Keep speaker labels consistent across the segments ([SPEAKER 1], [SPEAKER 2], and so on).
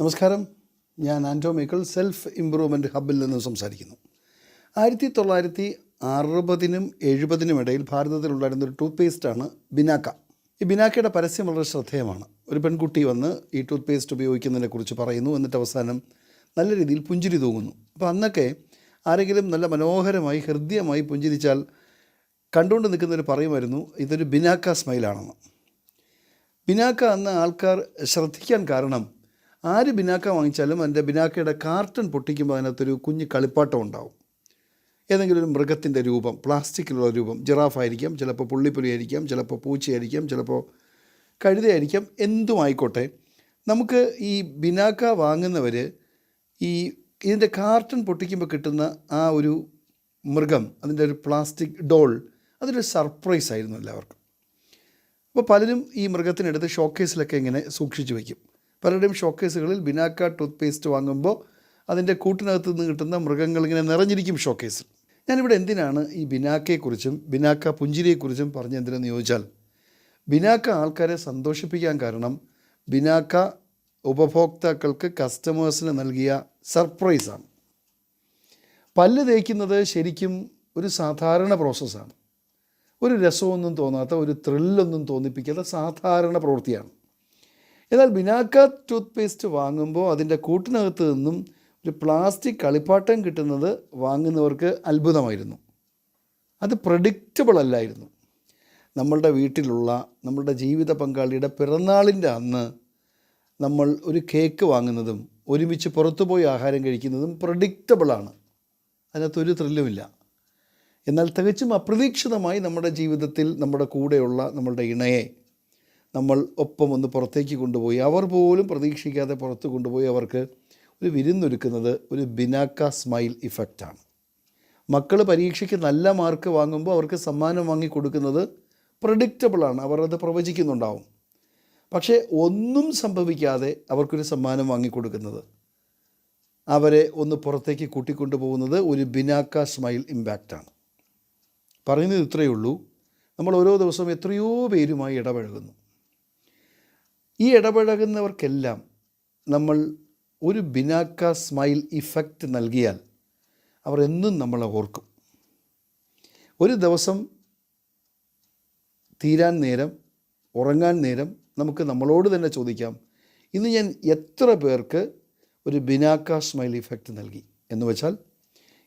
[SPEAKER 1] നമസ്കാരം. ഞാൻ Anto Mekkal self improvement ഹബിൽ നിന്ന് സംസാരിക്കുന്നു. ആയിരത്തി തൊള്ളായിരത്തി അറുപതിനും എഴുപതിനും ഇടയിൽ ഭാരതത്തിലുണ്ടായിരുന്ന ഒരു ടൂത്ത് പേസ്റ്റാണ് ബിനാക്ക. ഈ ബിനാക്കയുടെ പരസ്യം വളരെ ശ്രദ്ധേയമാണ്. ഒരു പെൺകുട്ടി വന്ന് ഈ ടൂത്ത് പേസ്റ്റ് ഉപയോഗിക്കുന്നതിനെക്കുറിച്ച് പറയുന്നു. എന്നിട്ട് അവസാനം നല്ല രീതിയിൽ പുഞ്ചിരി തൂങ്ങുന്നു. അപ്പോൾ അന്നൊക്കെ ആരെങ്കിലും നല്ല മനോഹരമായി ഹൃദ്യമായി പുഞ്ചിരിച്ചാൽ കണ്ടുകൊണ്ട് നിൽക്കുന്നവർ പറയുമായിരുന്നു ഇതൊരു ബിനാക്ക സ്മൈലാണെന്ന്. ബിനാക്ക എന്ന ആൾക്കാർ ശ്രദ്ധിക്കാൻ കാരണം ആര് ബിനാക്ക വാങ്ങിച്ചാലും അതിന്റെ ബിനാക്കയുടെ കാർട്ടൺ പൊട്ടിക്കുമ്പോൾ അതിനകത്തൊരു കുഞ്ഞ് കളിപ്പാട്ടം ഉണ്ടാവും. ഏതെങ്കിലും ഒരു മൃഗത്തിന്റെ രൂപം പ്ലാസ്റ്റിക്കിലുള്ള രൂപം ജിറാഫായിരിക്കാം ചിലപ്പോൾ പുള്ളിപ്പുലി ആയിരിക്കാം ചിലപ്പോൾ പൂച്ചയായിരിക്കാം ചിലപ്പോൾ കഴുതയായിരിക്കാം എന്തും ആയിക്കോട്ടെ. നമുക്ക് ഈ ബിനാക്ക വാങ്ങുന്നവർ ഈ ഇതിന്റെ കാർട്ടൺ പൊട്ടിക്കുമ്പോൾ കിട്ടുന്ന ആ ഒരു മൃഗം അതിന്റെ ഒരു പ്ലാസ്റ്റിക് ഡോൾ അതൊരു സർപ്രൈസ് ആയിരുന്നു എല്ലാവർക്കും. അപ്പോൾ പലരും ഈ മൃഗത്തിനെടുത്ത് ഷോക്കേസിലൊക്കെ ഇങ്ങനെ സൂക്ഷിച്ചു വയ്ക്കും പലരുടെയും ഷോക്കേസുകളിൽ ബിനാക്ക ടൂത്ത് പേസ്റ്റ് വാങ്ങുമ്പോൾ അതിന്റെ കൂട്ടിനകത്ത് നിന്ന് കിട്ടുന്ന മൃഗങ്ങൾ ഇങ്ങനെ നിറഞ്ഞിരിക്കും ഷോക്കേസിൽ ഞാനിവിടെ എന്തിനാണ് ഈ ബിനാക്കയെക്കുറിച്ചും ബിനാക്ക പുഞ്ചിരിയെക്കുറിച്ചും പറഞ്ഞ എന്തിനെന്ന് ചോദിച്ചാൽ ബിനാക്ക ആൾക്കാരെ സന്തോഷിപ്പിക്കാൻ കാരണം ബിനാക്ക ഉപഭോക്താക്കൾക്ക് കസ്റ്റമേഴ്സിന് നൽകിയ സർപ്രൈസാണ് പല്ല് തേക്കുന്നത് ശരിക്കും ഒരു സാധാരണ പ്രോസസ്സാണ് ഒരു രസമൊന്നും തോന്നാത്ത ഒരു ത്രില്ലൊന്നും തോന്നിപ്പിക്കാത്ത സാധാരണ പ്രവൃത്തിയാണ്. എന്നാൽ ബിനാക്ക ടൂത്ത് പേസ്റ്റ് വാങ്ങുമ്പോൾ അതിന്റെ കൂട്ടിനകത്ത് നിന്നും ഒരു പ്ലാസ്റ്റിക് കളിപ്പാട്ടം കിട്ടുന്നത് വാങ്ങുന്നവർക്ക് അത്ഭുതമായിരുന്നു. അത് പ്രഡിക്റ്റബിൾ അല്ലായിരുന്നു. നമ്മളുടെ വീട്ടിലുള്ള നമ്മളുടെ ജീവിത പങ്കാളിയുടെ പിറന്നാളിന്റെ അന്ന് നമ്മൾ ഒരു കേക്ക് വാങ്ങുന്നതും ഒരുമിച്ച് പുറത്തുപോയി ആഹാരം കഴിക്കുന്നതും പ്രഡിക്റ്റബിളാണ് അതിനകത്തൊരു ത്രില്ലുമില്ല എന്നാൽ തികച്ചും അപ്രതീക്ഷിതമായി നമ്മുടെ ജീവിതത്തിൽ നമ്മുടെ കൂടെയുള്ള നമ്മളുടെ ഇണയെ നമ്മൾ ഒപ്പം ഒന്ന് പുറത്തേക്ക് കൊണ്ടുപോയി. അവർ പോലും പ്രതീക്ഷിക്കാതെ പുറത്ത് കൊണ്ടുപോയി അവർക്ക് ഒരു വിരുന്നൊരുക്കുന്നത് ഒരു ബിനാക്ക സ്മൈൽ ഇഫക്റ്റാണ്. മക്കൾ പരീക്ഷയ്ക്ക് നല്ല മാർക്ക് വാങ്ങുമ്പോൾ അവർക്ക് സമ്മാനം വാങ്ങി കൊടുക്കുന്നത് പ്രഡിക്റ്റബിളാണ് അവർ അത് പ്രവചിക്കുന്നുണ്ടാവും. പക്ഷേ ഒന്നും സംഭവിക്കാതെ അവർക്കൊരു സമ്മാനം വാങ്ങിക്കൊടുക്കുന്നത് അവരെ ഒന്ന് പുറത്തേക്ക് കൂട്ടിക്കൊണ്ടു പോകുന്നത് ഒരു ബിനാക്ക സ്മൈൽ ഇമ്പാക്റ്റാണ്. പറയുന്നത് ഇത്രയേ ഉള്ളൂ. നമ്മൾ ഓരോ ദിവസവും എത്രയോ പേരുമായി ഇടപഴകുന്നു. ഈ ഇടപഴകുന്നവർക്കെല്ലാം നമ്മൾ ഒരു ബിനാക്ക സ്മൈൽ ഇഫക്റ്റ് നൽകിയാൽ അവർ എന്നും നമ്മളെ ഓർക്കും. ഒരു ദിവസം തീരാൻ നേരം ഉറങ്ങാൻ നേരം നമുക്ക് നമ്മളോട് തന്നെ ചോദിക്കാം ഇന്ന് ഞാൻ എത്ര പേർക്ക് ഒരു ബിനാക്ക സ്മൈൽ ഇഫക്റ്റ് നൽകി? എന്ന് വെച്ചാൽ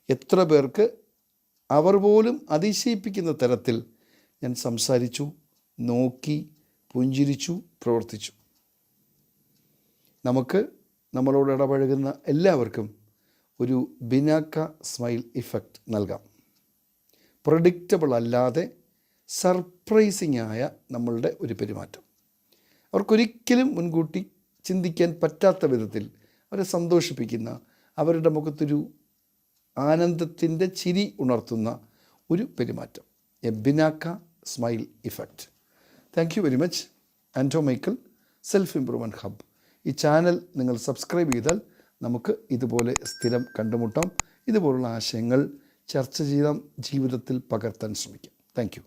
[SPEAKER 1] എത്ര പേർക്ക് അവർ പോലും അതിശയിപ്പിക്കുന്ന തരത്തിൽ ഞാൻ സംസാരിച്ചു നോക്കി പുഞ്ചിരിച്ചു പ്രവർത്തിച്ചു. നമുക്ക് നമ്മളോട് ഇടപഴകുന്ന എല്ലാവർക്കും ഒരു ബിനാക്ക സ്മൈൽ ഇഫക്റ്റ് നൽകാം. പ്രഡിക്റ്റബിൾ അല്ലാതെ സർപ്രൈസിംഗ് ആയ നമ്മളുടെ ഒരു പെരുമാറ്റം. അവർക്കൊരിക്കലും മുൻകൂട്ടി ചിന്തിക്കാൻ പറ്റാത്ത വിധത്തിൽ അവരെ സന്തോഷിപ്പിക്കുന്ന അവരുടെ മുഖത്തൊരു ആനന്ദത്തിന്റെ ചിരി ഉണർത്തുന്ന ഒരു പെരുമാറ്റം. A Binaca smile effect thank you very much Anto Michael self improvement hub ഈ ചാനൽ നിങ്ങൾ സബ്സ്ക്രൈബ് ചെയ്താൽ നമുക്ക് ഇതുപോലെ സ്ഥിരം കണ്ടുമുട്ടാം. ഇതുപോലുള്ള ആശയങ്ങൾ ചർച്ച ചെയ്താൽ ജീവിതത്തിൽ പകർത്താൻ ശ്രമിക്കാം. താങ്ക്